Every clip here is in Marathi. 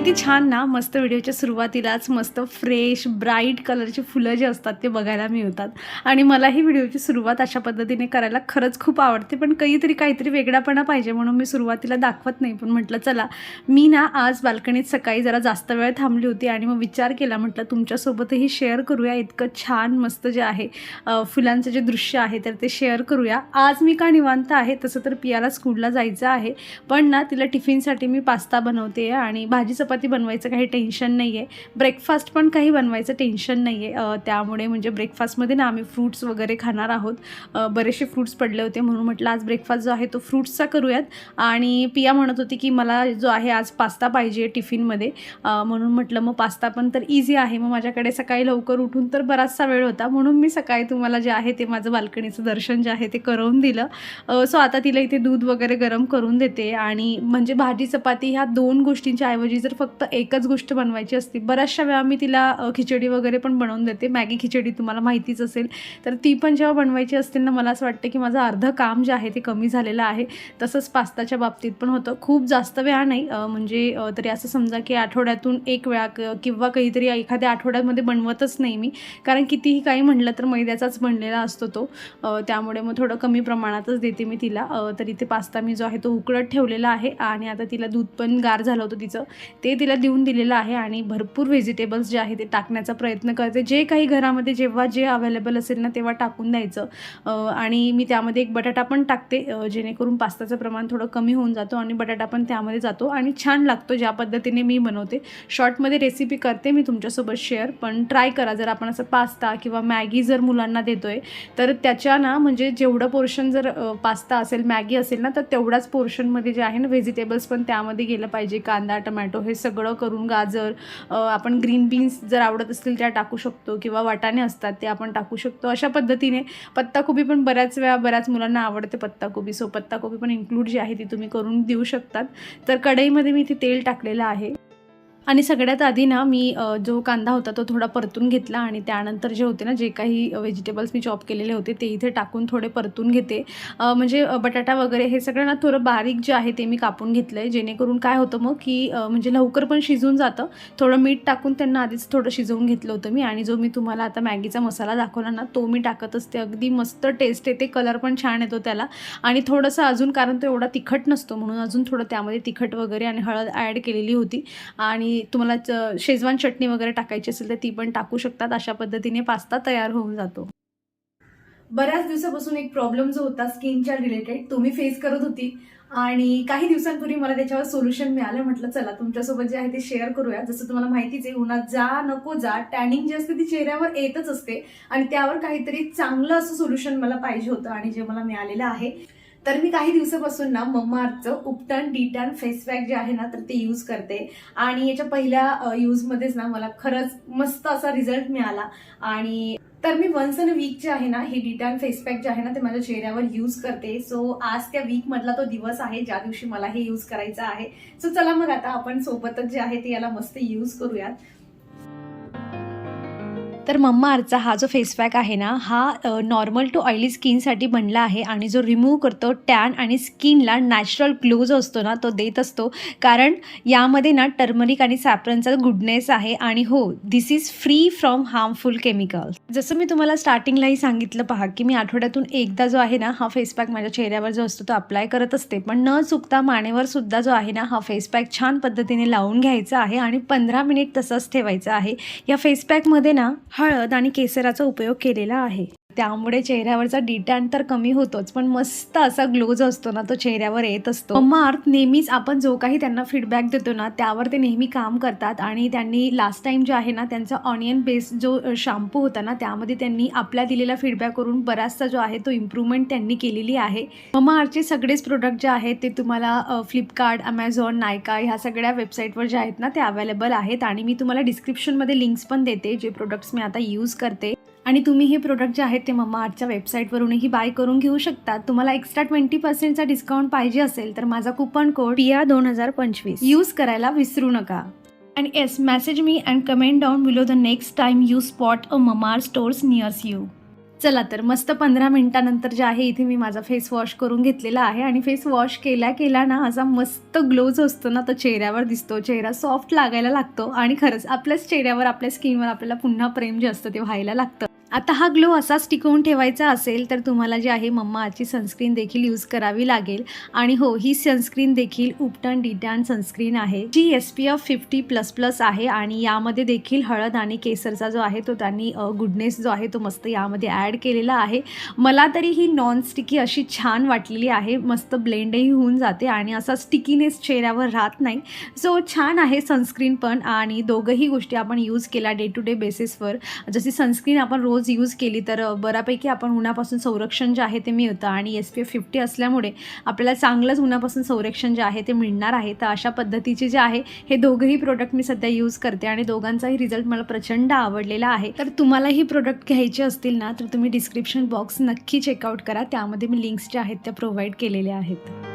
किती छान ना मस्त व्हिडिओच्या सुरुवातीलाच मस्त फ्रेश ब्राईट कलरची फुलं जे असतात ते बघायला मिळतात. आणि मला ही व्हिडिओची सुरुवात अशा पद्धतीने करायला खरंच खूप आवडते. पण काहीतरी काहीतरी वेगळापणा पाहिजे म्हणून मी सुरुवातीला दाखवत नाही. पण म्हटलं चला मी ना आज बाल्कनीत सकाळी जरा जास्त वेळ थांबली होती आणि मग विचार केला. म्हटलं तुमच्यासोबतही शेअर करूया. इतकं छान मस्त जे आहे फुलांचं जे दृश्य आहे तर ते शेअर करूया. आज मी का निवांत आहे? तसं तर पियाला स्कूलला जायचं आहे. पण ना तिला टिफिनसाठी मी पास्ता बनवते आणि भाजी चपाती बनवायचं काही टेन्शन नाही आहे. ब्रेकफास्ट पण काही बनवायचं टेन्शन नाही आहे. त्यामुळे म्हणजे ब्रेकफास्टमध्ये ना आम्ही फ्रूट्स वगैरे खाणार आहोत. बरेचसे फ्रूट्स पडले होते म्हणून म्हटलं आज ब्रेकफास्ट जो आहे तो फ्रूट्सचा करूयात. आणि पिया म्हणत होती की मला जो आहे आज पास्ता पाहिजे टिफिनमध्ये. म्हणून म्हटलं मग पास्ता पण तर इझी आहे. मग माझ्याकडे सकाळी लवकर उठून तर बराचसा वेळ होता. म्हणून मी सकाळी तुम्हाला जे आहे ते माझं बाल्कनीचं दर्शन जे आहे ते करवून दिलं. सो आता तिला इथे दूध वगैरे गरम करून देते. आणि म्हणजे भाजी चपाती ह्या दोन गोष्टींच्या ऐवजी जर जर फक्त एकच गोष्ट बनवायची असती. बऱ्याचशा वेळा मी तिला खिचडी वगैरे पण बनवून देते. मॅगी खिचडी तुम्हाला माहितीच असेल. तर ती पण जेव्हा बनवायची असतील ना मला असं वाटतं की माझं अर्धं काम जे आहे ते कमी झालेलं आहे. तसंच पास्ताच्या बाबतीत पण होतं. खूप जास्त वेळा नाही म्हणजे तरी असं समजा की आठवड्यातून एक वेळा क- किंवा काहीतरी एखाद्या आठवड्यामध्ये बनवतच नाही मी. कारण कितीही काही म्हणलं तर मैद्याचाच बनलेला असतो तो. त्यामुळे मग थोडं कमी प्रमाणातच देते मी तिला. तर इथे पास्ता मी जो आहे तो उकळत ठेवलेला आहे. आणि आता तिला दूध पण गार झालं होतं तिचं. ते तिला देऊन दिलेलं आहे आणि भरपूर व्हेजिटेबल्स जे आहे ते टाकण्याचा प्रयत्न करते. जे काही घरामध्ये जेव्हा जे अवेलेबल असेल ना तेव्हा टाकून द्यायचं. आणि मी त्यामध्ये एक बटाटा पण टाकते जेणेकरून पास्ताचं प्रमाण थोडं कमी होऊन जातो आणि बटाटा पण त्यामध्ये जातो आणि छान लागतो ज्या पद्धतीने मी बनवते. शॉर्टमध्ये रेसिपी करते मी तुमच्यासोबत शेअर पण ट्राय करा जर आपण असं पास्ता किंवा मॅगी जर मुलांना देतो आहे तर त्याच्या ना म्हणजे जेवढं पोर्शन जर पास्ता असेल मॅगी असेल ना तर तेवढ्याच पोर्शनमध्ये जे आहे ना व्हेजिटेबल्स पण त्यामध्ये गेलं पाहिजे. कांदा टमॅटो हे सगळं करून गाजर आपण ग्रीन बीन्स जर आवडत असतील त्या टाकू शकतो किंवा वाटाणे असतात ते आपण टाकू शकतो. अशा पद्धतीने पत्ताकोबी पण बऱ्याच वेळा बऱ्याच मुलांना आवडते पत्ताकोबी. सो पत्ताकोबी पण इन्क्लूड जी आहे ती तुम्ही करून देऊ शकतात. तर कढईमध्ये मी इथे तेल टाकलेलं आहे. आणि सगळ्यात आधी ना मी जो कांदा होता तो थोडा परतून घेतला आणि त्यानंतर जे होते ना जे काही व्हेजिटेबल्स मी चॉप केलेले होते ते इथे टाकून थोडे परतून घेते. म्हणजे बटाटा वगैरे हे सगळं ना थोडं बारीक जे आहे ते मी कापून घेतलं आहे जेणेकरून काय होतं मग की म्हणजे लवकर पण शिजून जातं. थोडं मीठ टाकून त्यांना आधीच थोडं शिजवून घेतलं होतं मी. आणि जो मी तुम्हाला आता मॅगीचा मसाला दाखवला ना तो मी टाकत असते. अगदी मस्त टेस्ट येते कलर पण छान येतो त्याला. आणि थोडंसं अजून कारण तो एवढा तिखट नसतो म्हणून अजून थोडं त्यामध्ये तिखट वगैरे आणि हळद ॲड केलेली होती. आणि तुम्हाला च- शेजवान चटणी वगैरे टाकायची असेल तर ती पण टाकू शकतात. अशा पद्धतीने पास्ता तयार होऊन जातो. बऱ्याच दिवसापासून एक प्रॉब्लेम जो होता स्किनच्या रिलेटेड तो मी फेस करत होती. आणि काही दिवसांपूर्वी मला त्याच्यावर सोल्युशन मिळालं. म्हटलं चला तुमच्यासोबत जे आहे ते शेअर करूया. जसं तुम्हाला माहितीच आहे उन्हात जा नको जा. टॅनिंग जी असते ती चेहऱ्यावर येतच असते. आणि त्यावर काहीतरी चांगलं असं सोल्युशन मला पाहिजे होतं आणि जे मला मिळालेलं आहे. तर मी काही दिवसापासून ना मम्मा अर्थचं उपटन डिटन फेस पॅक जे आहे ना तर ते यूज करते. आणि याच्या पहिल्या यूजमध्येच ना मला खरंच मस्त असा रिझल्ट मिळाला. आणि तर मी वन्स अन वीक जे आहे ना हे डिटॅन फेस पॅक जे आहे ना ते माझ्या चेहऱ्यावर यूज करते. सो आज त्या वीकमधला तो दिवस आहे ज्या दिवशी मला हे यूज करायचं आहे. सो चला मग आता आपण सोबतच जे आहे ते याला मस्त यूज करूयात. तर मम्मा अर्थचा हा जो फेस पॅक आहे ना हा नॉर्मल टू ऑइली स्किनसाठी बनला आहे आणि जो रिमूव्ह करतो टॅन आणि स्किनला नॅचरल ग्लो जो असतो ना तो देत असतो. कारण यामध्ये ना टर्मरिक आणि सॅप्रनचा गुडनेस आहे आणि हो this is free from harmful chemicals जसं मी तुम्हाला स्टार्टिंगलाही सांगितलं पहा की मी आठवड्यातून एकदा जो आहे ना हा फेस पॅक माझ्या चेहऱ्यावर जो असतो तो अप्लाय करत असते. पण न चुकता मानेवर सुद्धा जो आहे ना हा फेस पॅक छान पद्धतीने लावून घ्यायचा आहे आणि पंधरा मिनिट तसंच ठेवायचं आहे. या फेस पॅकमध्ये ना हळद आणि केसराचा उपयोग केलेला आहे. त्यामुळे चेहऱ्यावरचा डिटॅन तर कमी होतोच पण मस्त असा ग्लो जो असतो ना तो चेहऱ्यावर येत असतो. मम्मा अर्थ नेहमीच आपण जो काही त्यांना फीडबॅक देतो ना त्यावर ते नेहमी काम करतात आणि त्यांनी लास्ट टाइम जे आहे ना त्यांचा ऑनियन बेस जो शॅम्पू होता ना त्यामध्ये त्यांनी आपल्या दिलेला फीडबॅक करून बराचसा जो आहे तो इम्प्रूव्हमेंट त्यांनी केलेली आहे. मम्मा अर्थचे सगळेच प्रोडक्ट जे आहेत ते तुम्हाला फ्लिपकार्ट अमेझॉन नायका ह्या सगळ्या वेबसाईटवर जे आहेत ना ते अवेलेबल आहेत आणि मी तुम्हाला डिस्क्रिप्शनमध्ये लिंक्स पण देते जे प्रोडक्ट्स मी आता यूज करते. आणि तुम्ही हे प्रोडक्ट जे आहेत ते मम्मा आर्टच्या वेबसाईटवरूनही बाय करून घेऊ शकता. तुम्हाला एक्स्ट्रा ट्वेंटी पर्सेंटचा डिस्काउंट पाहिजे असेल तर माझा कुपन कोड पिया दोन हजार पंचवीस. यूज करायला विसरू नका. And yes message me and comment down below the next time you spot a Mamaearth stores nears you चला तर मस्त पंधरा मिनिटानंतर जे आहे इथे मी माझा फेस वॉश करून घेतलेला आहे आणि फेस वॉश केल्या केला ना असा मस्त ग्लो जो असतो ना तो चेहऱ्यावर दिसतो. चेहरा सॉफ्ट लागायला लागतो आणि खरंच आपल्याच चेहऱ्यावर आपल्या स्किनवर आपल्याला पुन्हा प्रेम जे असतं ते व्हायला लागतं. आता हा ग्लो असाच टिकवून ठेवायचा असेल तर तुम्हाला जी आहे मम्मा आजची सनस्क्रीन देखील यूज करावी लागेल. आणि हो ही सनस्क्रीन देखील उपटन डिटॅन सनस्क्रीन आहे. जी S P F fifty plus plus आहे आणि यामध्ये देखील हळद आणि केसरचा जो आहे तो त्यांनी गुडनेस जो आहे तो मस्त यामध्ये ॲड केलेला आहे. मला तरी ही नॉन स्टिकी अशी छान वाटलेली आहे. मस्त ब्लेंडही होऊन जाते आणि असा स्टिकीनेस चेहऱ्यावर राहत नाही. सो छान आहे सनस्क्रीन पण आणि दोघंही गोष्टी आपण यूज केल्या डे टू डे बेसिसवर जशी सनस्क्रीन आपण रोज यूज केली तर बऱ्यापैकी आपण उन्हापासून संरक्षण जे आहे ते मिळतं आणि एस पी एफ फिफ्टी असल्यामुळे आपल्याला चांगलंच उन्हापासून संरक्षण जे आहे ते मिळणार आहे. तर अशा पद्धतीचे जे आहे हे दोघंही प्रोडक्ट मी सध्या यूज करते आणि दोघांचाही रिझल्ट मला प्रचंड आवडलेला आहे. तर तुम्हालाही प्रोडक्ट घ्यायचे असतील ना तर तुम्ही डिस्क्रिप्शन बॉक्स नक्की चेकआउट करा. त्यामध्ये मी लिंक्स ज्या आहेत त्या प्रोव्हाइड केलेल्या आहेत.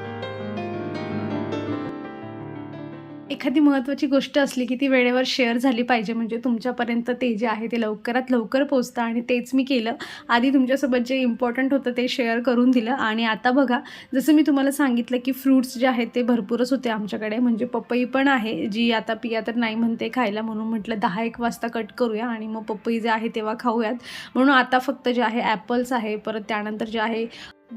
एखादी महत्त्वाची गोष्ट असली की ती वेळेवर शेअर झाली पाहिजे म्हणजे तुमच्यापर्यंत ते जे आहे ते लवकरात लवकर पोचतं आणि तेच मी केलं. आधी तुमच्यासोबत जे इम्पॉर्टंट होतं ते शेअर करून दिलं आणि आता बघा जसं मी तुम्हाला सांगितलं की फ्रूट्स जे आहेत ते भरपूरच होते आमच्याकडे म्हणजे पपई पण आहे जी आता पिया तर नाही म्हणते खायला म्हणून म्हटलं दहा एक वाजता कट करूया आणि मग पपई जे आहे तेव्हा खाऊयात. म्हणून आता फक्त जे आहे ॲपल्स आहे परत त्यानंतर जे आहे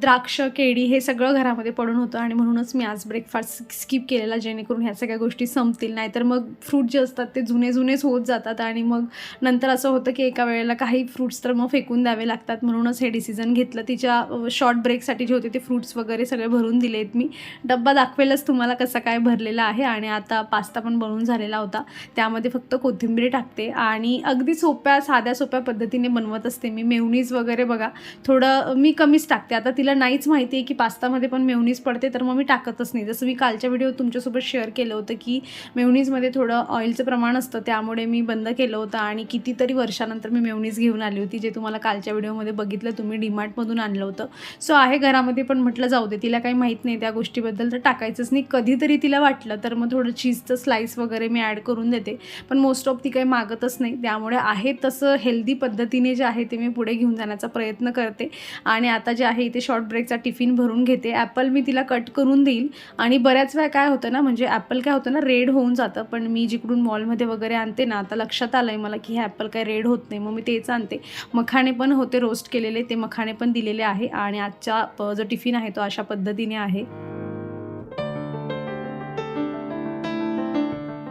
द्राक्ष केळी हे सगळं घरामध्ये पडून होतं आणि म्हणूनच मी आज ब्रेकफास्ट स्किप केलेला जेणेकरून ह्या सगळ्या गोष्टी संपतील. नाहीतर मग फ्रूट जे असतात ते जुने जुनेच होत जातात आणि मग नंतर असं होतं की एका वेळेला काही फ्रूट्स तर मग फेकून द्यावे लागतात. म्हणूनच हे डिसिजन घेतलं. तिच्या शॉर्ट ब्रेकसाठी जे होते ते फ्रूट्स वगैरे सगळे भरून दिले आहेत मी. डब्बा दाखवेलच तुम्हाला कसा काय भरलेला आहे आणि आता पास्ता पण बनवून झालेला होता. त्यामध्ये फक्त कोथिंबीर टाकते आणि अगदी सोप्या साध्या सोप्या पद्धतीने बनवत असते मी. मेवनीज वगैरे बघा थोडं मी कमीच टाकते. आता तिला नाहीच माहिती आहे की पास्तामध्ये पण मेवनीज पडते तर मग मी टाकतच नाही. जसं मी कालच्या व्हिडिओ तुमच्यासोबत शेअर केलं होतं की मेवनीजमध्ये थोडं ऑइलचं प्रमाण असतं त्यामुळे मी बंद केलं होतं आणि कितीतरी वर्षानंतर मी मेवनीज घेऊन आली होती जे तुम्हाला कालच्या व्हिडिओमध्ये बघितलं तुम्ही डीमार्टमधून आणलं होतं. सो आहे घरामध्ये पण म्हटलं जाऊ दे तिला काही माहीत नाही त्या गोष्टीबद्दल तर टाकायचंच नाही. कधीतरी तिला वाटलं तर मग थोडं चीजचं स्लाईस वगैरे मी ॲड करून देते. पण मोस्ट ऑफ ती काही मागतच नाही. त्यामुळे आहे तसं हेल्दी पद्धतीने जे आहे ते मी पुढे घेऊन जाण्याचा प्रयत्न करते. आणि आता जे आहे इथे शॉर्ट ब्रेकचा टिफिन भरून घेते. ॲपल मी तिला कट करून देईल. आणि बऱ्याच वेळा काय होतं ना म्हणजे ॲपल काय होतं ना रेड होऊन जातं. पण मी जिकडून मॉलमध्ये वगैरे आणते ना आता लक्षात आलं आहे मला की हे ॲपल काय रेड होत नाही. मग मी तेच आणते. मखाणे पण होते रोस्ट केलेले. ते मखाणे पण दिलेले आहे. आणि आजचा प- जो टिफिन आहे तो अशा पद्धतीने आहे.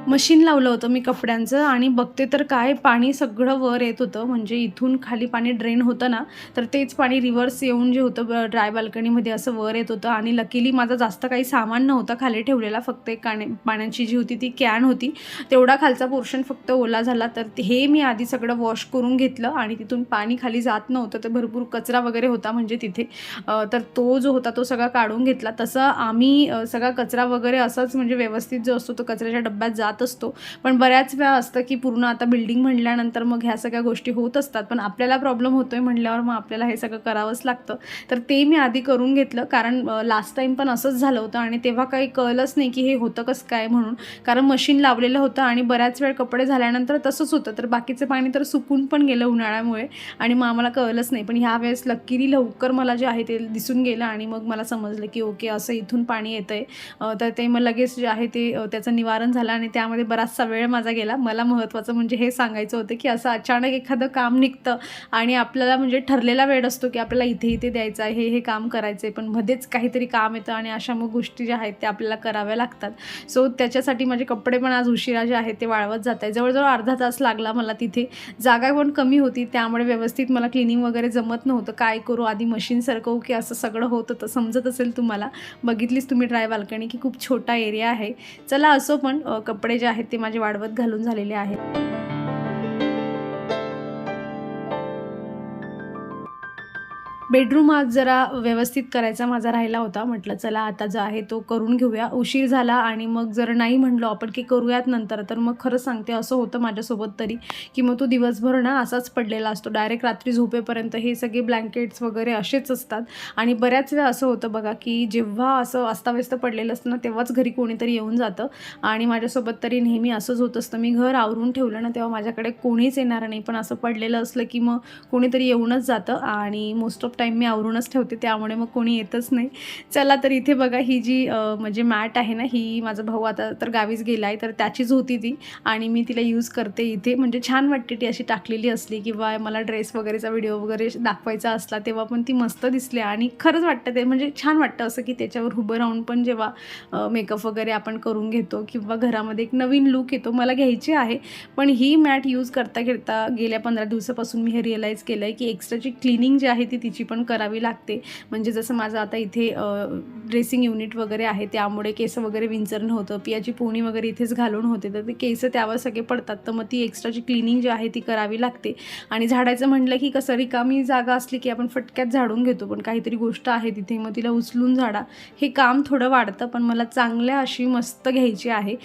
मशीन लावलं होतं मी कपड्यांचं आणि बघते तर काय पाणी सगळं वर येत होतं. म्हणजे इथून खाली पाणी ड्रेन होतं ना तर तेच पाणी रिव्हर्स येऊन जे होतं ड्राय बाल्कनीमध्ये असं वर येत होतं. आणि लकीली माझं जास्त काही सामान नव्हतं खाली ठेवलेला फक्त एक काणे पाण्याची जी होती ती कॅन होती. तेवढा खालचा पोर्शन फक्त ओला झाला. तर ते- हे मी आधी सगळं वॉश करून घेतलं आणि तिथून पाणी खाली जात नव्हतं. तर भरपूर कचरा वगैरे होता म्हणजे तिथे. तर तो जो होता तो सगळा काढून घेतला. तसं आम्ही सगळा कचरा वगैरे असाच म्हणजे व्यवस्थित जो असतो तो कचऱ्याच्या डब्यात जात असतो. पण बऱ्याच वेळा असतं की पूर्ण आता बिल्डिंग म्हणल्यानंतर मग ह्या सगळ्या गोष्टी होत असतात. पण आपल्याला प्रॉब्लेम होतो आहे म्हणल्यावर मग आपल्याला हे सगळं करावंच लागतं. तर ते मी आधी करून घेतलं. कारण लास्ट टाईम पण असंच झालं होतं आणि तेव्हा काही कळलंच नाही की हे होतं कसं काय म्हणून. कारण मशीन लावलेलं होतं आणि बऱ्याच वेळ कपडे झाल्यानंतर तसंच होतं. तर बाकीचं पाणी तर सुकून पण गेलं उन्हाळ्यामुळे आणि मग आम्हाला कळलंच नाही. पण ह्या वेळेस लकीली लवकर मला जे आहे ते दिसून गेलं आणि मग मला समजलं की ओके असं इथून पाणी येतं आहे तर ते मग लगेच जे आहे ते त्याचं निवारण झालं आणि त्या त्यामध्ये बराचसा वेळ माझा गेला. मला महत्त्वाचं म्हणजे हे सांगायचं होतं की असं अचानक एखादं काम निघतं आणि आपल्याला म्हणजे ठरलेला वेळ असतो की आपल्याला इथे इथे द्यायचं आहे हे हे काम करायचं आहे पण मध्येच काहीतरी काम येतं आणि अशा मग गोष्टी ज्या आहेत त्या आपल्याला कराव्या लागतात. सो त्याच्यासाठी माझे कपडे पण आज उशिरा जे आहेत ते वाळवत जात आहे जवळजवळ अर्धा तास लागला मला तिथे. जागा पण कमी होती त्यामुळे व्यवस्थित मला क्लिनिंग वगैरे जमत नव्हतं. काय करू? आधी मशीन सरकवू की असं सगळं होत होतं. समजत असेल तुम्हाला. बघितलीच तुम्ही ड्राय बाल्कनी की खूप छोटा एरिया आहे. चला असो पण कपडे कपडे जे आहेत ते माझे वाढवत घालून झालेले आहेत. बेडरूम आज जरा व्यवस्थित करायचा माझा राहिला होता. म्हटलं चला आता जो आहे तो करून घेऊया. उशीर झाला आणि मग जर नाही म्हणलो आपण की करूयात नंतर तर मग खरं सांगते असं होतं माझ्यासोबत तरी की मग तो दिवसभर ना असाच पडलेला असतो. डायरेक्ट रात्री झोपेपर्यंत हे सगळे ब्लँकेट्स वगैरे असेच असतात. आणि बऱ्याच वेळा असं होतं बघा की जेव्हा असं अस्ताव्यस्त पडलेलं असतं ना तेव्हाच घरी कोणीतरी येऊन जातं. आणि माझ्यासोबत तरी नेहमी असंच होत असतं. मी घर आवरून ठेवलं ना तेव्हा माझ्याकडे कोणीच येणार नाही. पण असं पडलेलं असलं की मग कोणीतरी येऊनच जातं. आणि मोस्ट ऑफ टाईम मी आवरूनच ठेवते त्यामुळे मग कोणी येतच नाही. चला तर इथे बघा ही जी म्हणजे मॅट आहे ना ही माझा भाऊ आता तर गावीच गेला आहे तर त्याचीच होती ती. आणि मी तिला यूज करते इथे. म्हणजे छान वाटते ती अशी टाकलेली असली किंवा मला ड्रेस वगैरेचा व्हिडिओ वगैरे दाखवायचा असला तेव्हा पण ती मस्त दिसली. आणि खरंच वाटतं ते म्हणजे छान वाटतं असं की त्याच्यावर उभं राहून पण जेव्हा मेकअप वगैरे आपण करून घेतो किंवा घरामध्ये एक नवीन लुक येतो मला घ्यायची आहे. पण ही मॅट यूज करता करता गेल्या पंधरा दिवसापासून मी हे रिअलाईज केलं आहे की एक्स्ट्राची क्लिनिंग जी आहे ती तिची पण करावी लागते. म्हणजे जसं माझं आता इथे ड्रेसिंग युनिट वगैरे आहे त्यामुळे केस वगैरे विंचरणं होतं. पियाची पोणी वगैरे इथेच घालून होते. तर ते केस त्यावर सगळे पडतात. तर मग ती एक्स्ट्राची क्लिनिंग जी आहे ती करावी लागते. आणि झाडायचं म्हटलं की कसं रिकामी जागा असली की आपण फटक्यात झाडून घेतो. पण काहीतरी गोष्ट आहे तिथे. मग तिला उचलून झाडा. हे काम थोडं वाढतं पण मला चांगल्या अशी मस्त घ्यायची आहे.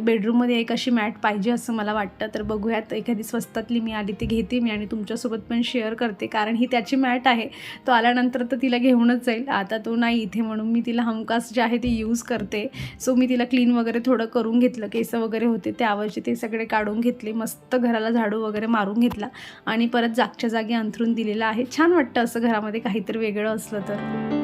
बेडरूममध्ये एक अशी मॅट पाहिजे असं मला वाटतं. तर बघूयात एखादी स्वस्तातली मी आली ती घेते मी आणि तुमच्यासोबत पण शेअर करते. कारण ही त्याची मॅट आहे. तो आल्यानंतर तर तिला घेऊनच जाईल. आता तो नाही इथे म्हणून मी तिला हमखास जे आहे ते यूज करते. सो मी तिला क्लीन वगैरे थोडं करून घेतलं. केस वगैरे होते त्यावरचे ते सगळे काढून घेतले. मस्त घराला झाडू वगैरे मारून घेतला. आणि परत जागच्या जागी अंथरून दिलेलं आहे. छान वाटतं असं घरामध्ये काहीतरी वेगळं असलं तर.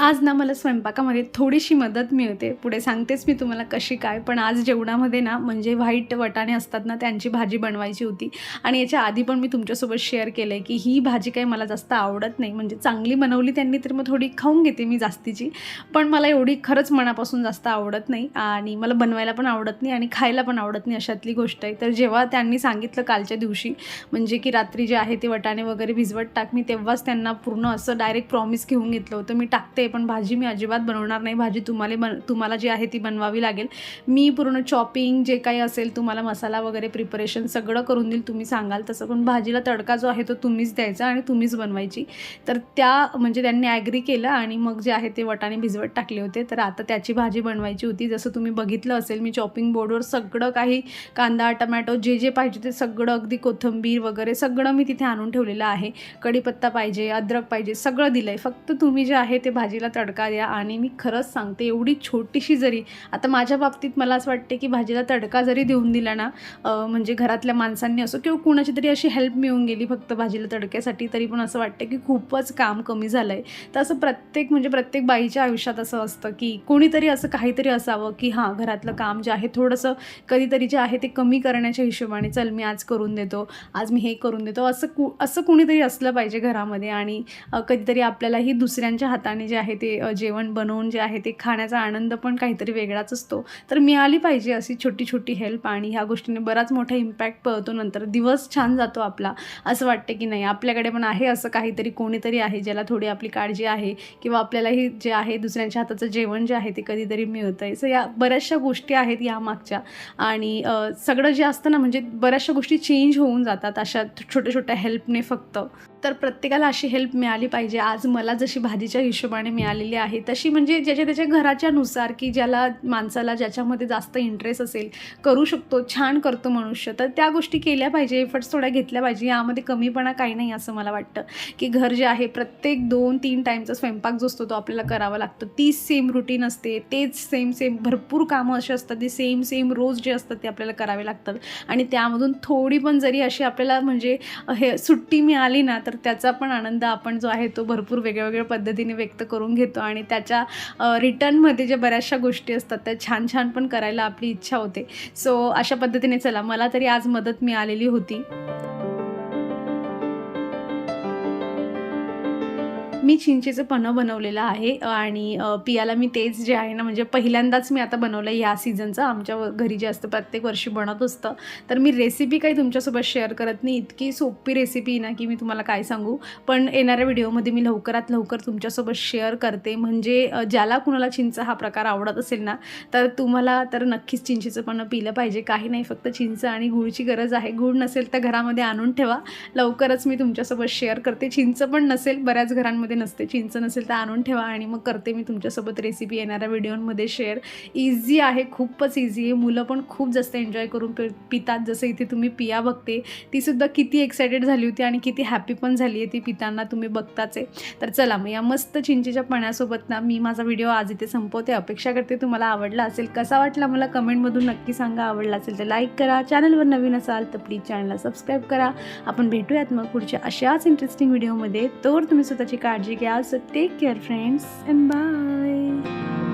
आज ना मला स्वयंपाकामध्ये थोडीशी मदत मिळते. पुढे सांगतेच मी तुम्हाला कशी काय. पण आज जेवणामध्ये ना म्हणजे व्हाईट वटाणे असतात ना त्यांची भाजी बनवायची होती. आणि याच्या आधी पण मी तुमच्यासोबत शेअर केलं आहे की ही भाजी काही मला जास्त आवडत नाही. म्हणजे चांगली बनवली त्यांनी तर मग थोडी खाऊन घेते मी जास्तीची. पण मला एवढी खरंच मनापासून जास्त आवडत नाही. आणि मला बनवायला पण आवडत नाही आणि खायला पण आवडत नाही अशातली गोष्ट आहे. तर जेव्हा त्यांनी सांगितलं कालच्या दिवशी म्हणजे की रात्री जे आहे ते वटाणे वगैरे भिजवत टाक मी तेव्हाच त्यांना पूर्ण असं डायरेक्ट प्रॉमिस घेऊन घेतलं होतं. मी टाकते पण भाजी मी अजिबात बनवणार नाही. भाजी तुम्हाला बन तुम्हाला जी आहे ती बनवावी लागेल. मी पूर्ण चॉपिंग जे काही असेल तुम्हाला मसाला वगैरे प्रिपरेशन सगळं करून देईल. तुम्ही सांगाल तसं. पण भाजीला तडका जो आहे तो तुम्हीच द्यायचा आणि तुम्हीच बनवायची. तर त्या म्हणजे त्यांनी ॲग्री केलं आणि मग जे आहे ते वटाणे भिजवत टाकले होते. तर आता त्याची भाजी बनवायची होती. जसं तुम्ही बघितलं असेल मी चॉपिंग बोर्डवर सगळं काही कांदा टमॅटो जे जे पाहिजे ते सगळं अगदी कोथिंबीर वगैरे सगळं मी तिथे आणून ठेवलेलं आहे. कढीपत्ता पाहिजे अद्रक पाहिजे सगळं दिलं आहे फक्त तुम्ही जे आहे ते भाजी भाजीला तडका द्या आणि मी खरंच सांगते एवढी छोटीशी जरी आता माझ्या बाबतीत मला असं वाटते की भाजीला तडका जरी देऊन दिला ना म्हणजे घरातल्या माणसांनी असो किंवा कुणाची तरी अशी हेल्प मिळून गेली फक्त भाजीला तडक्यासाठी तरी पण असं वाटतं की खूपच काम कमी झालं आहे तर असं प्रत्येक म्हणजे प्रत्येक बाईच्या आयुष्यात असं असतं की कोणीतरी असं काहीतरी असावं की हां घरातलं काम जे आहे थोडंसं कधीतरी जे आहे ते कमी करण्याच्या हिशोबाने चल मी आज करून देतो आज मी हे करून देतो असं कु असं कुणीतरी असलं पाहिजे घरामध्ये आणि कधीतरी आपल्यालाही दुसऱ्यांच्या हाताने जे आहे ते जेवण बनवून जे आहे ते खाण्याचा आनंद पण काहीतरी वेगळाच असतो. तर मिळाली पाहिजे अशी छोटी छोटी हेल्प आणि ह्या गोष्टीने बराच मोठा इम्पॅक्ट पळतो. नंतर दिवस छान जातो आपला. असं वाटते की नाही आपल्याकडे पण आहे असं काहीतरी कोणीतरी आहे ज्याला थोडी आपली काळजी आहे किंवा आपल्यालाही जे आहे दुसऱ्यांच्या हाताचं जेवण जे आहे ते कधीतरी मिळतं आहे सो या बऱ्याचशा गोष्टी आहेत यामागच्या आणि सगळं जे असतं ना म्हणजे बऱ्याचशा गोष्टी चेंज होऊन जातात अशा छोट्या छोट्या हेल्पने फक्त. तर प्रत्येकाला अशी हेल्प मिळाली पाहिजे. आज मला जशी भाजीच्या हिशोबाने मिळालेली आहे. तशी म्हणजे ज्याच्या त्याच्या घराच्यानुसार की ज्याला माणसाला ज्याच्यामध्ये जास्त इंटरेस्ट असेल करू शकतो छान करतो मनुष्य. तर त्या गोष्टी केल्या पाहिजे एफर्ट्स थोड्या घेतल्या पाहिजे. यामध्ये कमीपणा काही नाही असं मला वाटतं. की घर जे आहे प्रत्येक दोन तीन टाईमचा स्वयंपाक जो असतो तो आपल्याला करावा लागतो. तीच सेम रुटीन असते. तेच सेम सेम भरपूर कामं अशी असतात. ती सेम सेम रोज जे असतात ते आपल्याला करावे लागतात. आणि त्यामधून थोडी पण जरी अशी आपल्याला म्हणजे हे सुट्टी मिळाली ना तर त्याचा पण आनंद आपण जो आहे तो भरपूर वेगळ्या वेगळ्या पद्धतीने व्यक्त करून घेतो आणि त्याच्या रिटर्नमध्ये ज्या बऱ्याचशा गोष्टी असतात त्या छान छान पण करायला आपली इच्छा होते. सो अशा पद्धतीने चला मला तरी आज मदत मिळालेली होती. मी चिंचेचं पन्हं बनवलेलं आहे आणि पियाला मी तेच जे आहे ना म्हणजे पहिल्यांदाच मी आता बनवलं या सीझनचं. आमच्या व- घरी जे असतं प्रत्येक वर्षी बनत असतं. तर मी रेसिपी काही तुमच्यासोबत शेअर करत नाही. इतकी सोपी रेसिपी ना की मी तुम्हाला काय सांगू. पण येणाऱ्या व्हिडिओमध्ये मी लवकरात लवकर तुमच्यासोबत शेअर करते. म्हणजे ज्याला कुणाला चिंच हा प्रकार आवडत असेल ना तर तुम्हाला तर नक्कीच चिंचेचं पन्हं पिलं पाहिजे. काही नाही फक्त चिंच आणि गुळची गरज आहे. गुळ नसेल तर घरामध्ये आणून ठेवा. लवकरच मी तुमच्यासोबत शेअर करते. चिंच पण नसेल बऱ्याच घरांमध्ये नसते चिंच नसेल तर आणून ठेवा आणि मग करते मी तुमच्यासोबत रेसिपी येणाऱ्या व्हिडिओमध्ये शेअर इझी आहे खूपच इझी आहे. मुलं पण खूप जास्त एन्जॉय करून पि पितात. जसं इथे तुम्ही पिया बघते तीसुद्धा किती एक्सायटेड झाली होती आणि किती हॅपी पण झाली आहे ती पिताना तुम्ही बघताच आहे. तर चला मग या मस्त चिंचेच्या पण्यासोबत ना मी माझा व्हिडिओ आज इथे संपवते. अपेक्षा करते तुम्हाला आवडला असेल कसा वाटला मला कमेंटमधून नक्की सांगा. आवडला असेल तर लाईक करा. चॅनलवर नवीन असाल तर प्लीज चॅनलला सबस्क्राईब करा. आपण भेटूयात मग पुढच्या अशाच इंटरेस्टिंग व्हिडिओमध्ये तर तुम्ही स्वतःची काळजी Raji Gal. So take care, friends, and bye.